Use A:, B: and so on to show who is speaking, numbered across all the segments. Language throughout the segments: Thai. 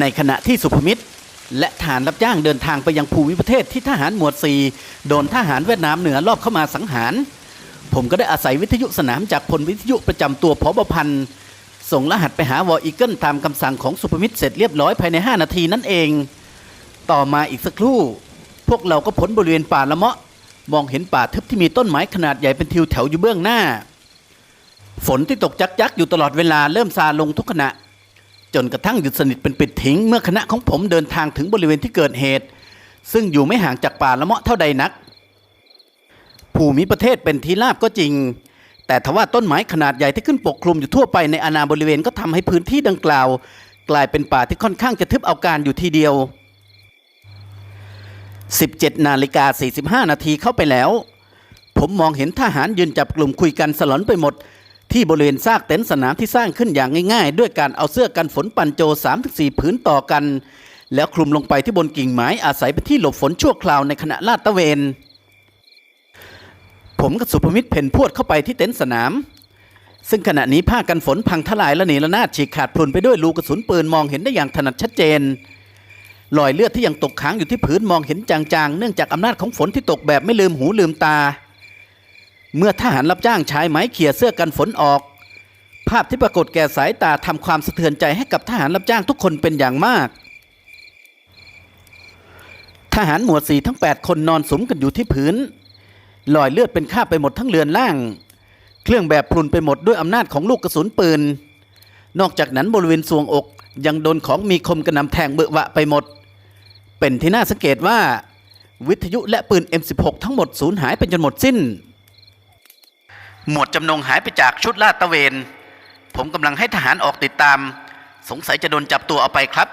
A: ในขณะที่สุภมิตร และทหารรับจ้างเดินทางไปยังภูมิประเทศที่ทหารหมวด4โดนทหารเวียดนามเหนือรอบเข้ามาสังหาร ผมก็ได้อาศัยวิทยุสนามจากพลวิทยุประจำตัวพบพันธ์ส่งรหัสไปหาวออีเกิลตามคำสั่งของสุภมิตรเสร็จเรียบร้อยภายใน 5 นาทีนั่นเอง ต่อมาอีกสักครู่ พวกเราก็พ้นบริเวณป่าละเมาะ มองเห็นป่าทึบที่มีต้นไม้ขนาดใหญ่เป็นทิวแถวอยู่เบื้องหน้า ฝนที่ตกจักจักๆอยู่ตลอดเวลาเริ่มซาลงทุกขณะ จนกระทั่งหยุดสนิทเป็นปิดทิ้งเมื่อคณะของผมเดินทางถึงบริเวณที่เกิดเหตุ ซึ่งอยู่ไม่ห่างจากป่าละเมาะเท่าใดนัก ภูมิประเทศเป็นที่ราบก็จริง แต่ทว่าต้นไม้ขนาดใหญ่ที่ขึ้นปกคลุมอยู่ทั่วไปในอาณาบริเวณก็ทำให้พื้นที่ดังกล่าว กลายเป็นป่าที่ค่อนข้างจะทึบเอาการอยู่ทีเดียว 17นาฬิกา45นาทีเข้าไปแล้ว ผมมองเห็นทหารยืนจับกลุ่มคุยกันสลอนไปหมด ที่บริเวณซากเต็นท์สนามที่สร้างขึ้นอย่างง่ายๆ ด้วยการเอาเสื้อกันฝนปันโจ 3-4 ผืนต่อกัน แล้วคลุมลงไปที่บนกิ่งไม้อาศัยเป็นที่หลบฝนชั่วคราวในขณะลาดตะเวน ผมกับสุภมิตรเพ่นพวดเข้าไปที่เต็นท์สนาม ซึ่งขณะนี้ผ้ากันฝนพังทลายและเนระนาดฉีกขาดพรุนไปด้วยรูกระสุนปืนมองเห็นได้อย่างถนัดชัดเจนรอยเลือดที่ยังตกค้างอยู่ที่ผืนมองเห็นจางๆ เนื่องจากอำนาจของฝนที่ตกแบบไม่ลืมหูลืมตา เมื่อทหารรับจ้างใช้ไม้เขี่ยเสื้อกันฝนออก ภาพที่ปรากฏแก่สายตาทำความสะเทือนใจให้กับทหารรับจ้างทุกคนเป็นอย่างมาก ทหารหมวดสีทั้ง 8 คนนอนสมกันอยู่ที่พื้นรอยเลือดเป็นคาบไปหมดทั้งเรือนล่าง เครื่องแบบพรุนไปหมดด้วยอำนาจของลูกกระสุนปืน นอกจากนั้นบริเวณสวงอก ยังโดนของมีคมกระนำแทงเบอะวะไปหมด เป็นที่น่าสังเกตว่า วิทยุและปืน M16 ทั้งหมดสูญหายไปจนหมดสิ้น หมวดจำนงหายไปจากชุดลาดตระเวน ผมกำลังให้ทหารออกติดตาม สงสัยจะโดนจับตัวเอาไปครับ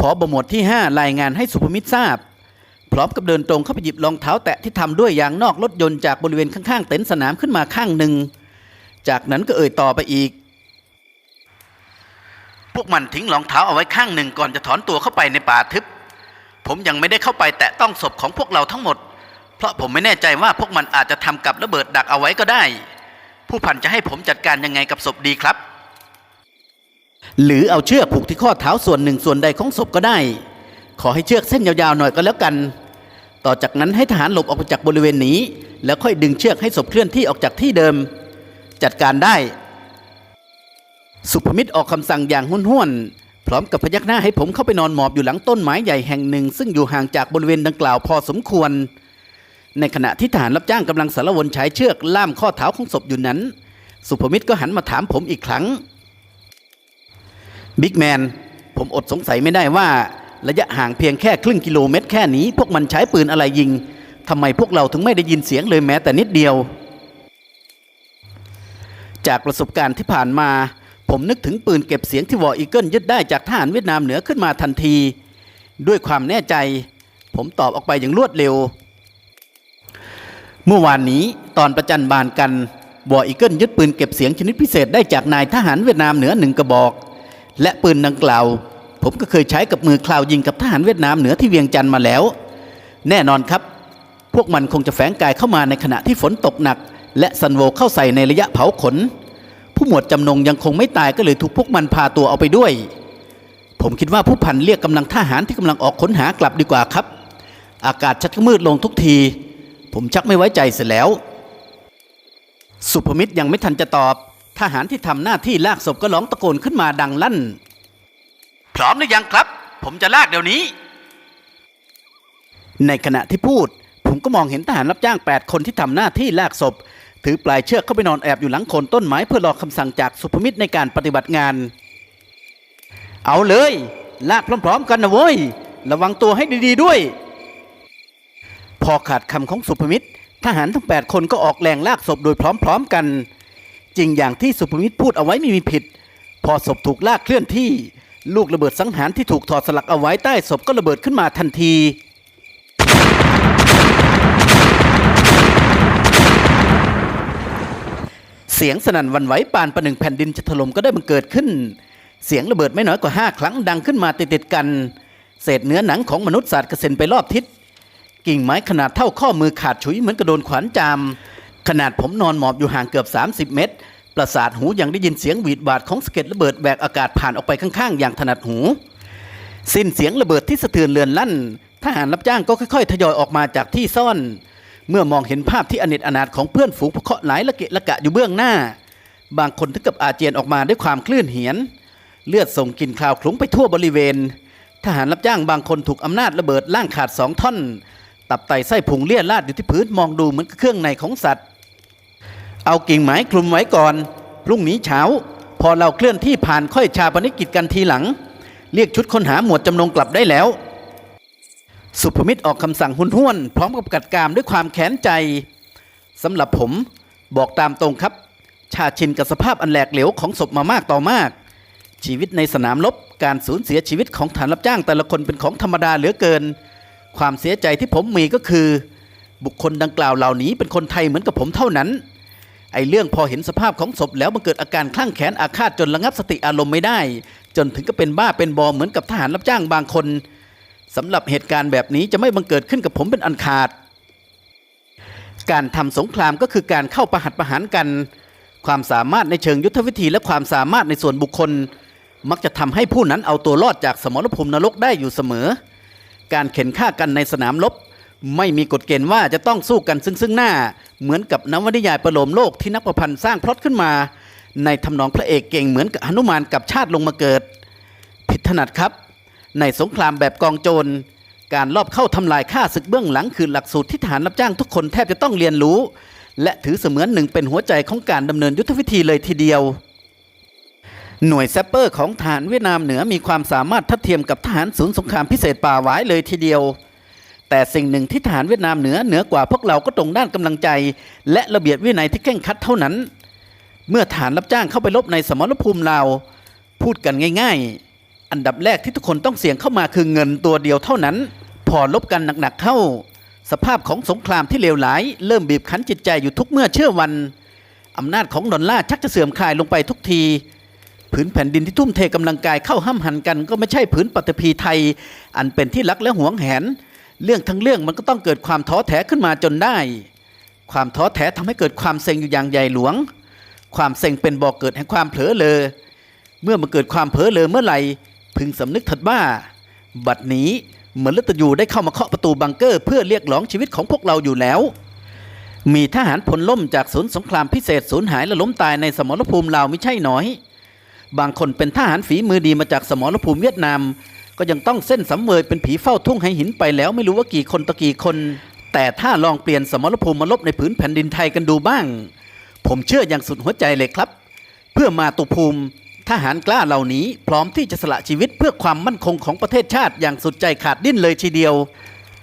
A: พอบหมวดที่ 5 รายงานให้สุภมิตรทราบ พร้อมกับเดินตรงเข้าไปหยิบรองเท้าแตะที่ทำด้วยยางนอกรถยนต์จากบริเวณข้างๆ เต็นท์สนามขึ้นมาข้างหนึ่ง จากนั้นก็เอ่ยต่อไปอีก พวกมันทิ้งรองเท้าเอาไว้ข้างหนึ่งก่อนจะถอนตัวเข้าไปในป่าทึบ ผมยังไม่ได้เข้าไปแตะต้องศพของพวกเราทั้งหมด เพราะผมไม่แน่ใจว่าพวกมันอาจจะทำกับระเบิดดักเอาไว้ก็ได้ ผู้พันจะให้ผมจัดการยังไงกับศพดีครับ หรือเอาเชือกผูกที่ข้อเท้าส่วนหนึ่งส่วนใดของศพก็ได้ ขอให้เชือกเส้นยาวๆหน่อยก็แล้วกัน ต่อจากนั้นให้ทหารหลบออกไปจากบริเวณนี้ แล้วค่อยดึงเชือกให้ศพเคลื่อนที่ออกจากที่เดิม จัดการได้ สุภมิตรออกคำสั่งอย่างห้วนๆพร้อมกับพยักหน้าให้ผมเข้าไปนอนหมอบอยู่หลังต้นไม้ใหญ่แห่งหนึ่ง ซึ่งอยู่ห่างจากบริเวณดังกล่าวพอสมควร ในขณะที่ทหารรับจ้างกำลังสารวนใช้เชือกล่ามข้อเท้าของศพอยู่นั้น สุภมิตรก็หันมาถามผมอีกครั้งบิ๊กแมนผมอดสงสัยไม่ได้ว่า ระยะห่างเพียงแค่ครึ่งกิโลเมตรแค่นี้ พวกมันใช้ปืนอะไรยิงทำไมพวกเราถึงไม่ได้ยินเสียงเลยแม้แต่นิดเดียว จากประสบการณ์ที่ผ่านมา ผมนึกถึงปืนเก็บเสียงที่วออีเกิลยึดได้จากทหารเวียดนามเหนือขึ้นมาทันที ด้วยความแน่ใจ ผมตอบออกไปอย่างรวดเร็ว เมื่อวานนี้ตอนประจันบานกันวออีเกิลยึดปืนเก็บเสียงชนิดพิเศษได้จากนายทหารเวียดนามเหนือหนึ่งกระบอก และปืนดังกล่าว ผมก็เคยใช้กับมือคลาวยิงกับทหารเวียดนามเหนือที่เวียงจันทร์มาแล้ว แน่นอนครับ พวกมันคงจะแฝงกายเข้ามาในขณะที่ฝนตกหนัก และซันโวเข้าใส่ในระยะเผาขน ผู้หมวดจำนงยังคงไม่ตายก็เลยถูกพวกมันพาตัวเอาไปด้วย ผมคิดว่าผู้พันเรียกกำลังทหารที่กำลังออกค้นหากลับดีกว่าครับ อากาศชักมืดลงทุกที ผมชักไม่ไว้ใจเสียแล้ว สุภมิตรยังไม่ทันจะตอบ ทหารที่ทำหน้าที่ลากศพก็ร้องตะโกนขึ้นมาดังลั่น พร้อมหรือยังครับ ผมจะลากเดี๋ยวนี้ ในขณะที่พูด ผมก็มองเห็นทหารรับจ้าง 8 คนที่ทำหน้าที่ลากศพ ถือปลายเชือกเข้าไปนอนแอบอยู่หลังโคนต้นไม้เพื่อรอคำสั่งจากสุภมิตรในการปฏิบัติงาน เอาเลย ลากพร้อม ๆ กันนะเว้ยระวังตัวให้ดีๆด้วย พอขาดคำของสุภมิตร ทหารทั้ง 8 คนก็ออกแรงลากศพโดยพร้อมๆกัน จริงอย่างที่สุภมิตรพูดเอาไว้ไม่มีผิด พอศพถูกลากเคลื่อนที่ ลูกระเบิดสังหารที่ถูกถอดสลักเอาไว้ใต้ศพก็ระเบิดขึ้นมาทันทีเสียงสนั่นวันไหวปานประหนึ่งแผ่นดินจะถล่มก็ได้บังเกิดขึ้น เสียงระเบิดไม่น้อยกว่าห้าครั้งดังขึ้นมาติดๆกัน เศษเนื้อหนังของมนุษย์ศาสตร์กระเซ็นไปรอบทิศ กิ่งไม้ขนาดเท่าข้อมือขาดฉุยเหมือนกระโดนขวานจาม ขนาดผมนอนหมอบอยู่ห่างเกือบ 30 เมตร ประสาทหูยังได้ยินเสียงหวีดบาดของสะเก็ดระเบิดแบกอากาศผ่านออกไปข้างๆ อย่างถนัดหู สิ้นเสียงระเบิดที่สะเทือนเรือนลั่นทหารรับจ้างก็ค่อยๆ ทยอยออกมาจากที่ซ่อน เมื่อมองเห็นภาพที่อเนจอนาถของเพื่อนฝูงพวกเคาะหลายละเกะละกะอยู่เบื้องหน้า บางคนถึงกับอาเจียนออกมาด้วยความคลื่นเหียน เลือดส่งกลิ่นคลาวคลุ้งไปทั่วบริเวณ ทหารรับจ้างบางคนถูกอำนาจระเบิดล่างขาดสองท่อน ตับไตไส้พุงเลี่ยราดอยู่ที่พื้นมองดูเหมือนเครื่องในของสัตว์ เอากิ่งไม้คลุมไว้ก่อน พรุ่งนี้เช้า พอเราเคลื่อนที่ผ่านค่อยชาปนกิจกันทีหลัง เรียกชุดค้นหาหมวดจำนงกลับได้แล้ว สุภมิตรออกคำสั่งหุนห้วน พร้อมกับกัดกรามด้วยความแค้นใจสำหรับผมบอกตามตรงครับ ชาชินกับสภาพอันแหลกเหลวของศพมามากต่อมาก ชีวิตในสนามรบการสูญเสียชีวิตของฐานรับจ้างแต่ละคนเป็นของธรรมดาเหลือเกิน ความเสียใจที่ผมมีก็คือ บุคคลดังกล่าวเหล่านี้เป็นคนไทยเหมือนกับผมเท่านั้น ไอ้เรื่องพอเห็นสภาพของศพแล้วมันเกิดอาการคลั่งแขนอาฆาตจนระงับสติอารมณ์ไม่ได้ จนถึงก็เป็นบ้าเป็นบอเหมือนกับทหารรับจ้างบางคนสำหรับเหตุการณ์แบบนี้จะไม่บังเกิดขึ้นกับผมเป็นอันขาด การทำสงครามก็คือการเข้าประหัตประหารกัน ความสามารถในเชิงยุทธวิธีและความสามารถในส่วนบุคคล มักจะทำให้ผู้นั้นเอาตัวรอดจากสมรภูมินรกได้อยู่เสมอ การเข็นฆ่ากันในสนามรบไม่มีกฎเกณฑ์ว่าจะต้องสู้กันซึ่งซึ่งหน้า เหมือนกับนวนิยายประโลมโลกที่นักประพันธ์สร้างพล็อตขึ้นมา ในทำนองพระเอกเก่งเหมือนกับหนุมานกับชาติลงมาเกิด ผิดถนัดครับ ในสงครามแบบกองโจร การลอบเข้าทำลายฆ่าศึกเบื้องหลังคือหลักสูตรที่ทหารรับจ้างทุกคนแทบจะต้องเรียนรู้ และถือเสมือนหนึ่งเป็นหัวใจของการดำเนินยุทธวิธีเลยทีเดียว หน่วยแซปเปอร์ของทหารเวียดนามเหนือมีความสามารถทัดเทียมกับทหารศูนย์สงครามพิเศษป่าหวายเลยทีเดียว แต่สิ่งหนึ่งที่ทหารเวียดนามเหนือเหนือกว่าพวกเราก็ตรงด้านกำลังใจ และระเบียบวินัยที่เคร่งครัดเท่านั้น เมื่อทหารรับจ้างเข้าไปรบในสมรภูมิลาพูดกันง่าย ๆ อันดับแรกที่ทุกคนต้องเสี่ยงเข้ามาคือเงินตัวเดียวเท่านั้น พอลบกันหนักๆเข้า สภาพของสงครามที่เลวร้ายเริ่มบีบคั้นจิตใจอยู่ทุกเมื่อเชื่อวันอำนาจของดอลลาร์ชักจะเสื่อมคลายลงไปทุกที ผืนแผ่นดินที่ทุ่มเทกำลังกายเข้าห้ำหันกัน ก็ไม่ใช่ผืนปฐพีไทย อันเป็นที่รักและหวงแหน เรื่องทั้งเรื่องมันก็ต้องเกิดความท้อแท้ขึ้นมาจนได้ ความท้อแท้ทำให้เกิดความเซ็งอยู่อย่างใหญ่หลวง ความเซ็งเป็นบ่อกเกิดแห่งความเผลอเลอเมื่อมันเกิดความเผลอเลอเมื่อไหร่พึงสำนึกถัดว่า บัดนี้เหมือนลัตยูได้เข้ามาเคาะประตูบังเกอร์ เพื่อเรียกร้องชีวิตของพวกเราอยู่แล้ว มีทหารพลล่มจากศูนย์สงครามพิเศษสูญหายและล้มตายในสมรภูมิลาวไม่ใช่น้อย บางคนเป็นทหารฝีมือดีมาจากสมรภูมิเวียดนาม ก็ยังต้องเส้นสำเวยเป็นผีเฝ้าทุ่งให้หินไปแล้วไม่รู้ว่ากี่คนต่อกี่คน แต่ถ้าลองเปลี่ยนสมรภูมิมาลบในผืนแผ่นดินไทยกันดูบ้าง ผมเชื่ออย่างสุดหัวใจเลยครับ เพื่อมาตุภูมิทหารกล้าเหล่านี้พร้อมที่จะสละชีวิตเพื่อความมั่นคงของประเทศชาติอย่างสุดใจขาดดิ้นเลยทีเดียว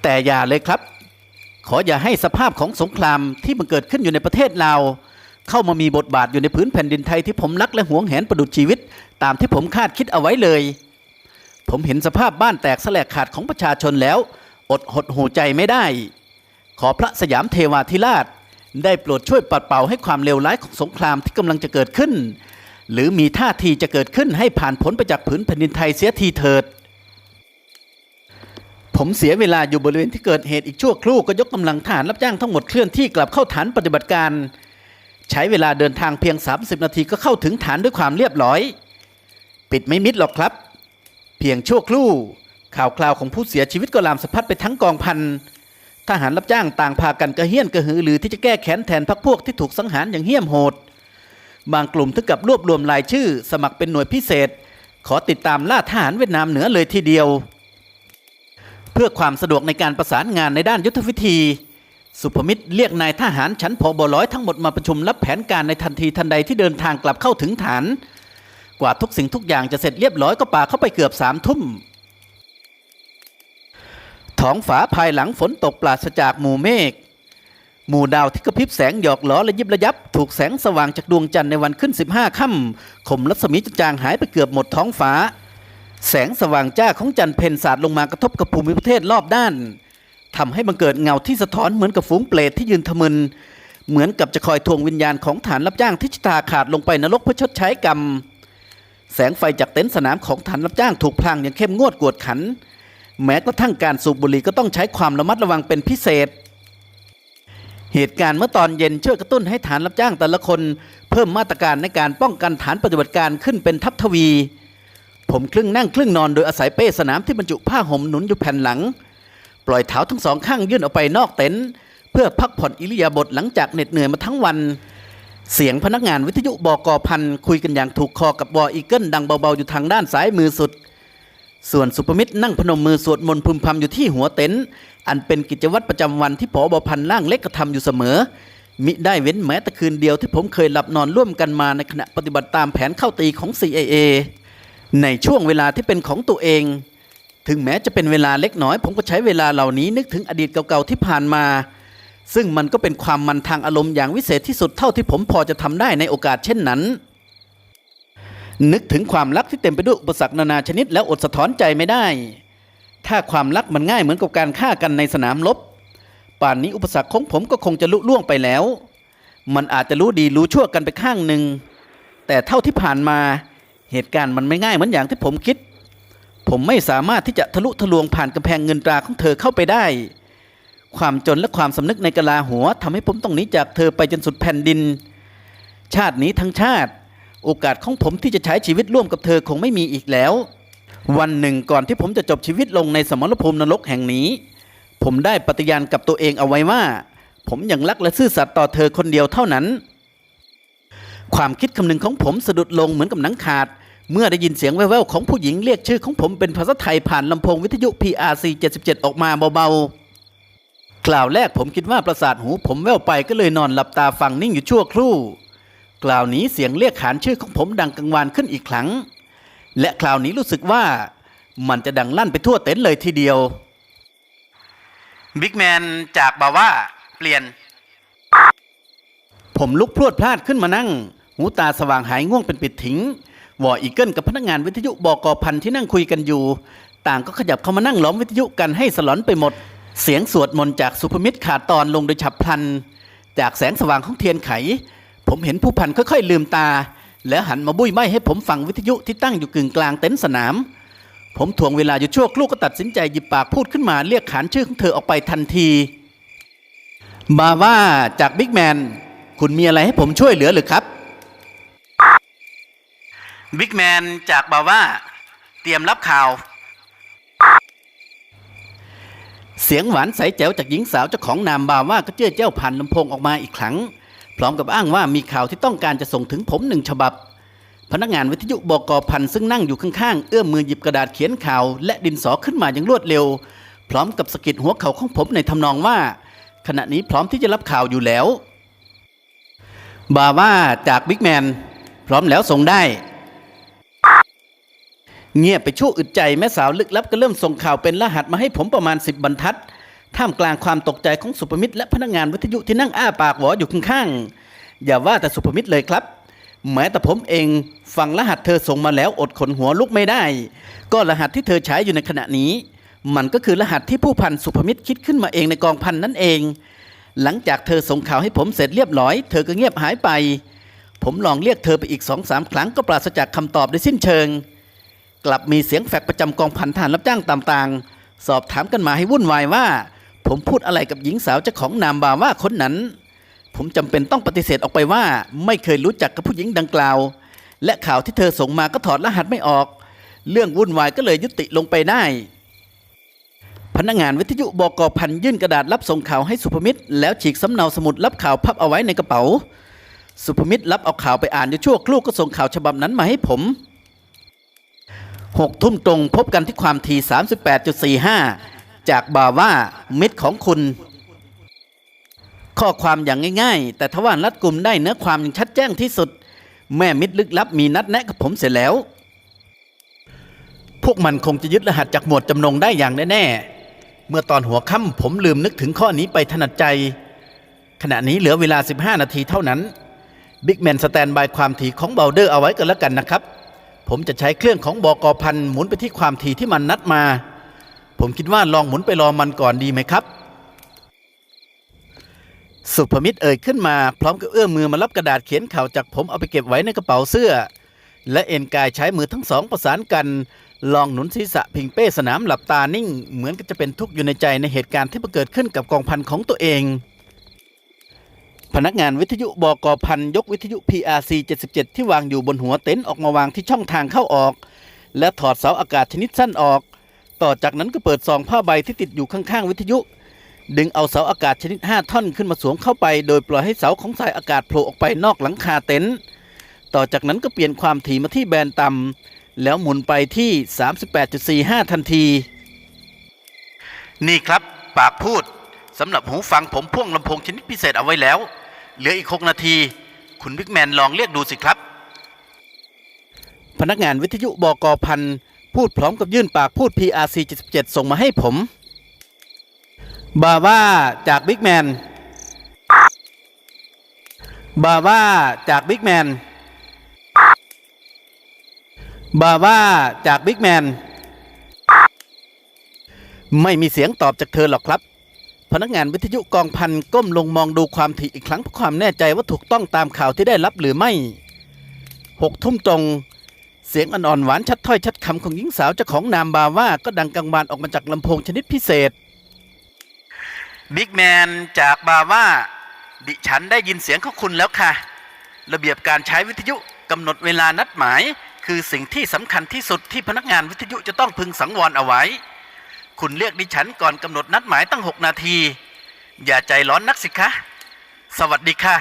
A: แต่อย่าเลยครับ ขออย่าให้สภาพของสงครามที่มันเกิดขึ้นอยู่ในประเทศลา เข้ามามีบทบาทอยู่ในพื้นแผ่นดินไทยที่ผมรักและหวงแหนประดุจชีวิต ตามที่ผมคาดคิดเอาไว้เลย ผมเห็นสภาพบ้านแตกแสลกขาดของประชาชนแล้ว อดหดหูใจไม่ได้ ขอพระสยามเทวาธิราช ได้โปรดช่วยปัดเป่าให้ความเลวร้ายของสงครามที่กำลังจะเกิดขึ้น หรือมีท่าทีจะเกิดขึ้นให้ผ่านพ้นไปจากผืนแผ่นดินไทยเสียทีเถิดผมเสียเวลาอยู่บริเวณที่เกิดเหตุอีกชั่วครู่ก็ยกกำลังทหารรับจ้างทั้งหมดเคลื่อนที่กลับเข้าฐานปฏิบัติการ ใช้เวลาเดินทางเพียง 30 นาทีก็เข้าถึงฐานด้วยความเรียบร้อย ปิดไม่มิดหรอกครับ เพียงชั่วครู่ ข่าวคราวของผู้เสียชีวิตก็ลามสะพัดไปทั้งกองพันทหารรับจ้างต่างพากันกระเฮี้ยนกระหือหรือที่จะแก้แค้นแทนพรรคพวกที่ถูกสังหารอย่างเหี้ยมโหด บางกลุ่มถึงกับรวบรวมรายชื่อ สมัครเป็นหน่วยพิเศษ ขอติดตามล่าทหารเวียดนามเหนือเลยทีเดียว เพื่อความสะดวกในการประสานงานในด้านยุทธวิธี สุภมิตรเรียกนายทหารชั้นพบร้อยทั้งหมดมาประชุมรับแผนการในทันทีทันใดที่เดินทางกลับเข้าถึงฐาน กว่าทุกสิ่งทุกอย่างจะเสร็จเรียบร้อยก็ป่าเข้าไปเกือบสามทุ่มท้องฝาภายหลังฝนตกปราศจากหมู่เมฆหมู่ดาวที่กระพริบแสงหยอกล้อและยิบระยับ ถูกแสงสว่างจากดวงจันทร์ในวันขึ้น 15ค่ำขมรัศมีจจางหายไปเกือบหมดท้องฟ้า แสงสว่างจ้าของจันทร์เพ็ญสาดลงมากระทบกับภูมิประเทศรอบด้าน ทำให้บังเกิดเงาที่สะท้อนเหมือนกับฝูงเปรตที่ยืนทะมึน เหมือนกับจะคอยทวงวิญญาณของฐานรับจ้างที่ชะตาขาดลงไปนรกเพื่อชดใช้กรรม แสงไฟจากเต็นท์สนามของฐานรับจ้างถูกพลางอย่างเข้มงวดกวดขัน แม้กระทั่งการสูบบุหรี่ก็ต้องใช้ความระมัดระวังเป็นพิเศษ เหตุการณ์เมื่อตอนเย็นช่วยกระตุ้นให้ฐานรับจ้างแต่ละคน เพิ่มมาตรการในการป้องกันฐานปฏิบัติการขึ้นเป็นทัพทวี ผมครึ่งนั่งครึ่งนอนโดยอาศัยเป้สนามที่บรรจุผ้าห่มหนุนอยู่แผ่นหลัง ปล่อยเท้าทั้งสองข้างยื่นออกไปนอกเต็นท์เพื่อพักผ่อนอิริยาบถหลังจากเหน็ดเหนื่อยมาทั้งวัน เสียงพนักงานวิทยุบกพันคุยกันอย่างถูกคอกับวออีเกิลดังเบาๆอยู่ทางด้านซ้ายมือสุด ส่วนสุปมิตรนั่งพนมมือสวดมนต์พึมพำอยู่ที่หัวเต็นท์อันเป็นกิจวัตรประจำวันที่ผอบพันล่างเล็กกระทำอยู่เสมอ มิได้เว้นแม้แต่คืนเดียวที่ผมเคยหลับนอนร่วมกันมาในขณะปฏิบัติตามแผนเข้าตีของ CIA ในช่วงเวลาที่เป็นของตัวเอง ถึงแม้จะเป็นเวลาเล็กน้อย ผมก็ใช้เวลาเหล่านี้นึกถึงอดีตเก่าๆที่ผ่านมา ซึ่งมันก็เป็นความมันทางอารมณ์อย่างวิเศษที่สุดเท่าที่ผมพอจะทำได้ในโอกาสเช่นนั้น นึกถึงความรักที่เต็มไปด้วยอุปสรรคนานาชนิดแล้วอดสะท้อนใจไม่ได้ ถ้าความรักมันง่ายเหมือนกับการฆ่ากันในสนามรบป่านนี้อุปสรรคของผมก็คงจะลุล่วงไปแล้ว มันอาจจะรู้ดีรู้ชั่วกันไปข้างหนึ่งแต่เท่าที่ผ่านมาเหตุการณ์มันไม่ง่ายเหมือนอย่างที่ผมคิด ผมไม่สามารถที่จะทะลุทะลวงผ่านกำแพงเงินตราของเธอเข้าไปได้ ความจนและความสำนึกในกะลาหัวทำให้ผมต้องหนีจากเธอไปจนสุดแผ่นดิน ชาตินี้ทั้งชาติ โอกาสของผมที่จะใช้ชีวิตร่วมกับเธอคงไม่มีอีกแล้ว วันหนึ่งก่อนที่ผมจะจบชีวิตลงในสมรภูมินรกแห่งนี้ ผมได้ปฏิญาณกับตัวเองเอาไว้ว่า ผมยังรักและซื่อสัตย์ต่อเธอคนเดียวเท่านั้น ความคิดคำนึงของผมสะดุดลงเหมือนกับหนังขาด เมื่อได้ยินเสียงแว่วๆของผู้หญิงเรียกชื่อของผมเป็นภาษาไทยผ่านลำโพงวิทยุ PRC 77 ออกมาเบาๆ กล่าวแรกผมคิดว่าประสาทหูผมแว่วไปก็เลยนอนหลับตาฟังนิ่งอยู่ชั่วครู่ กล่าวนี้เสียงเรียกขานชื่อของผมดังกังวานขึ้นอีกครั้ง และคราวนี้รู้สึกว่ามันจะดังลั่นไปทั่วเต็นท์เลยทีเดียว บิ๊กแมนจากบาว่าเปลี่ยน ผมลุกพรวดพลาดขึ้นมานั่ง หูตาสว่างหายง่วงเป็นปิดถิง วออีเกิลกับพนักงานวิทยุบกพันที่นั่งคุยกันอยู่ ต่างก็ขยับเข้ามานั่งล้อมวิทยุกันให้สลอนไปหมด เสียงสวดมนต์จากสุภมิตรขาดตอนลงโดยฉับพลัน จากแสงสว่างของเทียนไข ผมเห็นผู้พันค่อยๆลืมตา แล้วหันมาบุ้ยไม้ให้ผมฟังวิทยุที่ตั้งอยู่กึ่งกลางเต็นท์สนาม ผมถ่วงเวลาอยู่ชั่วครู่ก็ตัดสินใจหยิบปากพูดขึ้นมาเรียกขานชื่อของเธอออกไปทันทีบาว่าจากบิ๊กแมนคุณมีอะไรให้ผมช่วยเหลือหรือครับ บิ๊กแมนจากบาว่าเตรียมรับข่าว เสียงหวานใสแจ๋วจากหญิงสาวเจ้าของนามบาว่าก็เจื้อเจ้าผ่านลำโพงออกมาอีกครั้ง พร้อมกับอ้างว่ามีข่าวที่ต้องการจะส่งถึงผมหนึ่งฉบับ พนักงานวิทยุบกพันซึ่งนั่งอยู่ข้างๆ เอื้อมมือหยิบกระดาษเขียนข่าว และดินสอขึ้นมาอย่างรวดเร็ว พร้อมกับสะกิดหัวเข่าของผมในทำนองว่า ขณะนี้พร้อมที่จะรับข่าวอยู่แล้ว บาว่าจากบิ๊กแมนพร้อมแล้วส่งได้ เงียบไปชั่วอึดใจแม่สาวลึกลับก็เริ่มส่งข่าวเป็นรหัสมาให้ผมประมาณ 10 บรรทัด ท่ามกลางความตกใจของสุภมิตรและพนักงานวิทยุที่นั่งอ้าปากหวออยู่ข้างๆอย่าว่าแต่สุภมิตรเลยครับแม้แต่ผมเองฟังรหัสเธอส่งมาแล้วอดขนหัวลุกไม่ได้ ก็รหัสที่เธอใช้อยู่ในขณะนี้ มันก็คือรหัสที่ผู้พันสุภมิตรคิดขึ้นมาเองในกองพันนั่นเอง หลังจากเธอส่งข่าวให้ผมเสร็จเรียบร้อย เธอก็เงียบหายไป ผมลองเรียกเธอไปอีกสองสามครั้งก็ปราศจากคำตอบโดยสิ้นเชิง กลับมีเสียงแฟกประจำกองพันทหารรับจ้างต่างๆ สอบถามกันมาให้วุ่นวายว่า ผมพูดอะไรกับหญิงสาวเจ้าของนามบาว่าคนนั้น ผมจำเป็นต้องปฏิเสธออกไปว่า ไม่เคยรู้จักกับผู้หญิงดังกล่าว และข่าวที่เธอส่งมาก็ถอดรหัสไม่ออก เรื่องวุ่นวายก็เลยยุติลงไปได้ พนักงานวิทยุบกพันยื่นกระดาษรับส่งข่าวให้สุภมิตร แล้วฉีกสำเนาสมุดรับข่าวพับเอาไว้ในกระเป๋า สุภมิตรรับเอาข่าวไปอ่านอยู่ชั่วครู่ก็ส่งข่าวฉบับนั้นมาให้ผม หกทุ่มตรงพบกันที่ความถี่ 38.45 จากบาว่ามิตรของคุณ ข้อความอย่างง่ายๆ แต่ทว่ารัดกลุ่มได้เนื้อความอย่างชัดแจ้งที่สุด แม่มิตรลึกลับมีนัดแนะกับผมเสร็จแล้ว พวกมันคงจะยึดรหัสจากหมวดจำนงได้อย่างแน่ๆ เมื่อตอนหัวค่ำผมลืมนึกถึงข้อนี้ไปถนัดใจ ขณะนี้เหลือเวลา 15 นาทีเท่านั้นบิ๊กแมนสแตนบายความถี่ของเบลเดอร์เอาไว้กันแล้วกันนะครับ ผมจะใช้เครื่องของบอกอพันหมุนไปที่ความถี่ที่มันนัดมา ผมคิดว่าลองหมุนไปรอมันก่อนดีไหมครับ สุภมิตรเอ่ยขึ้นมาพร้อมกับเอื้อมมือมารับกระดาษเขียนข่าวจากผมเอาไปเก็บไว้ในกระเป๋าเสื้อ และเอ็นกายใช้มือทั้งสองประสานกัน ลองหนุนศีรษะพิงเป้สนามหลับตานิ่ง เหมือนกับจะเป็นทุกข์อยู่ในใจในเหตุการณ์ที่เกิดขึ้นกับกองพันของตัวเอง พนักงานวิทยุบกพันยกวิทยุ PRC 77 ที่วางอยู่บนหัวเต็นท์ออกมาวางที่ช่องทางเข้าออก และถอดเสาอากาศชนิดสั้นออก ต่อจากนั้นก็เปิดซองผ้าใบที่ติดอยู่ข้างๆ วิทยุ ดึงเอาเสาอากาศชนิด 5 ท่อนขึ้นมาสวมเข้าไป โดยปล่อยให้เสาของสายอากาศโผล่ออกไปนอกหลังคาเต็นท์ต่อจากนั้นก็เปลี่ยนความถี่มาที่แบนต่ำแล้วหมุนไปที่ 38.45 ทันที นี่ครับปากพูดสำหรับหูฟังผมพ่วงลำโพงชนิดพิเศษเอาไว้แล้ว เหลืออีก 6 นาที คุณบิ๊กแมนลองเรียกดูสิครับ พนักงานวิทยุบกพันพูดพร้อมกับยื่นปากพูด PRC 77 ส่งมาให้ผม บาว่าจากบิ๊กแมน บาว่าจากบิ๊กแมน บาว่าจากบิ๊กแมน ไม่มีเสียงตอบจากเธอหรอกครับ พนักงานวิทยุกองพันก้มลงมองดูความถี่อีกครั้งเพื่อความแน่ใจว่าถูกต้องตามข่าวที่ได้รับหรือไม่หกทุ่มตรง เสียงอ่อนๆหวานชัดถ้อยชัดคำของหญิงสาวเจ้าของนามบาว่าก็ดังกังวานออกมาจากลำโพงชนิดพิเศษบิ๊กแมนจากบาว่าดิฉันได้ยินเสียงของคุณแล้วค่ะ ระเบียบการใช้วิทยุกำหนดเวลานัดหมาย คือสิ่งที่สำคัญที่สุดที่พนักงานวิทยุจะต้องพึงสังวรเอาไว้ คุณเรียกดิฉันก่อนกำหนดนัดหมายตั้งหกนาที อย่าใจร้อนนักสิคะ สวัสดีค่ะ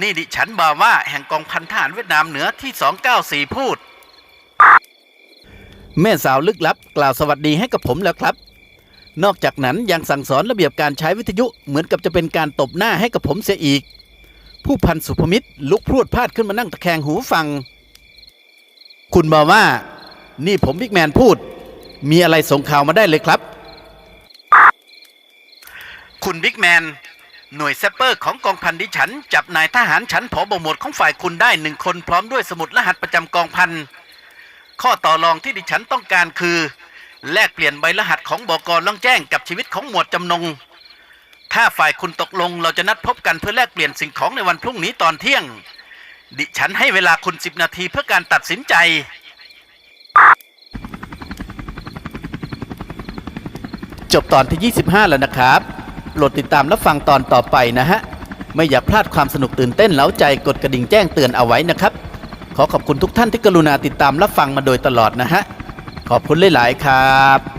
A: นี่ดิฉันบาว่าแห่งกองพันทหารเวียดนามเหนือที่ 294 พูด แม่สาวลึกลับ กล่าวสวัสดีให้กับผมแล้วครับ นอกจากนั้นยังสั่งสอนระเบียบการใช้วิทยุเหมือนกับจะเป็นการตบหน้าให้กับผมเสียอีก ผู้พันสุภมิตรลุกพรวดพลาดขึ้นมานั่งตะแคงหูฟัง คุณบอกว่า นี่ผมบิ๊กแมนพูด มีอะไรส่งข่าวมาได้เลยครับ คุณบิ๊กแมน หน่วยแซปเปอร์ของกองพันดิฉัน จับนายทหารชั้นผอบหมวดของฝ่ายคุณได้หนึ่งคนพร้อมด้วยสมุดรหัสประจำกองพัน ข้อต่อรองที่ดิฉันต้องการคือ แลกเปลี่ยนใบรหัสของบกรล่องแจ้งกับชีวิตของหมวดจำนง ถ้าฝ่ายคุณตกลงเราจะนัดพบกันเพื่อแลกเปลี่ยนสิ่งของในวันพรุ่งนี้ตอนเที่ยง ดิฉันให้เวลาคุณสิบนาทีเพื่อการตัดสินใจ จบตอนที่ 25 แล้วนะครับโปรดติดตามและฟังตอนต่อไปนะฮะ ไม่อยากพลาดความสนุกตื่นเต้นเล้าใจกดกระดิ่งแจ้งเตือนเอาไว้นะครับ ขอขอบคุณทุกท่านที่กรุณาติดตามรับฟังมาโดยตลอดนะฮะ ขอบคุณหลาย ๆ ครับ